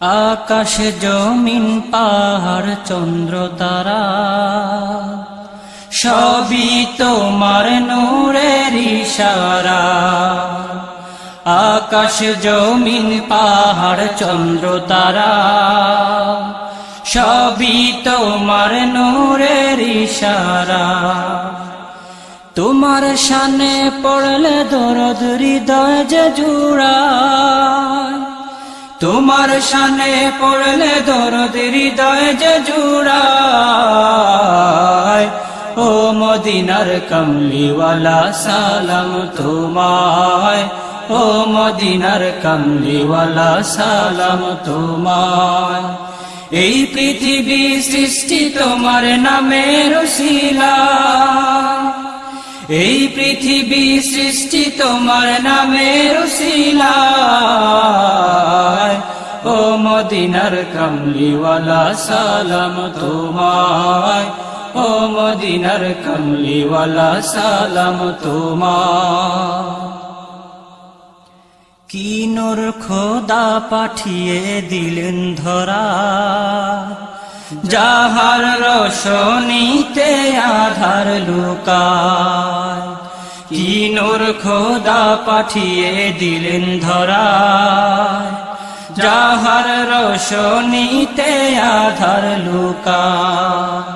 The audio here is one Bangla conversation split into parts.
আকাশ জমিন, পাহাড়, চন্দ্র, তারা। সবই তোমার নূরের ইশারা। আকাশ জমিন, পাহাড়, চন্দ্র, তারা। সবই তোমার নূরের ইশারা। তোমার সানে পড়লে দরদ, হৃদয় যে জুড়ায়। তোমার সানে পড়লে দরদ হৃদয় যে জুড়ায়, ও মদিনার কমলিওয়ালা, সালাম তোমায়। ও মদিনার কমলিওয়ালা, সালাম তোমায়। এই পৃথিবী সৃষ্টি তোমার নামে রসিলা এই পৃথিবী সৃষ্টি তোমার নামে রসিলা ও মদিনার কমলিওয়ালা, সালাম তোমায়। ও মদিনার কমলিওয়ালা, সালাম তোমায়। কি নোর খোদা পাঠিয়ে দিলেন ধরা। যাহার রসনীতে আধার লুকায় কি নোর খোদা পাঠিয়ে দিলেন ধরা যাহার রসনীতে আধার লুকায়,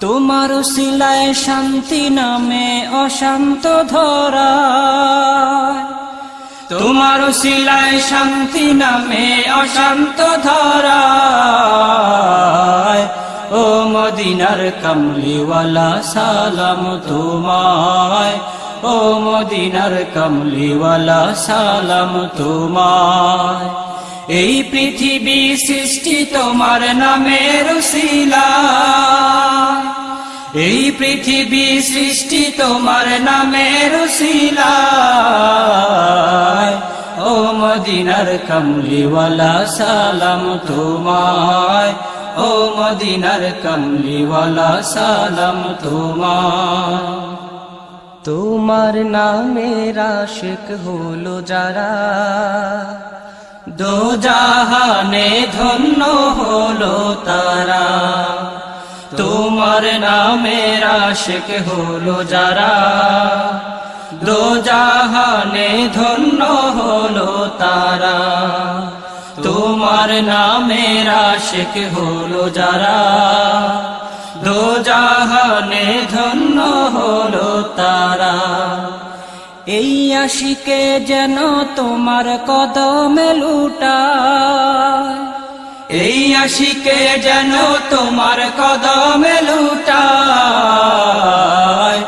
তোমার শিলায় শান্তি নামে অশান্ত ধরা তোমার শিলায় শান্তি নামে অশান্ত ধরা ও মদিনার কমলিওয়ালা, সালাম তোমায়। ও মদিনার কমলিওয়ালা, সালাম তোমায়। এই পৃথিবী সৃষ্টি তোমার নামের শিলা। এই পৃথিবী সৃষ্টি তোমার নামের শিলা। মদিনার কমলিওয়ালা, সালাম তোমায়। ও মদিনার কমলিওয়ালা, সালাম তোমায়। তোমার নামের আশিক হলো যারা, দো জাহানে ধন্য হলো তারা। তোমার নামের আশিক হলো যারা দো জাহানে ধন্য হলো তারা। তোমার নামের আশিক হলো যারা। দো জাহানে ধন্য হলো তারা। এই আশিকে যেন তোমার কদমে লুটায়। এই আশিকে যেন তোমার কদমে লুটায়। ও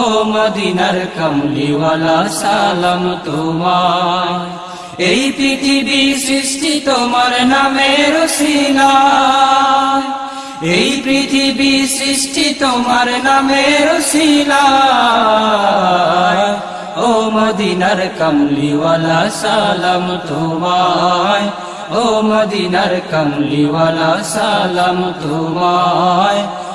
ও মদিনার কমলিওয়ালা, সালাম তোমায়। এই পৃথিবী সৃষ্টি তোমার নামের শিলা এই পৃথিবী সৃষ্টি তোমার নামের শিলা ও মদিনার কমলিওয়ালা, সালাম তোমায়। ও মদিনার কমলিওয়ালা, সালাম তোমায়।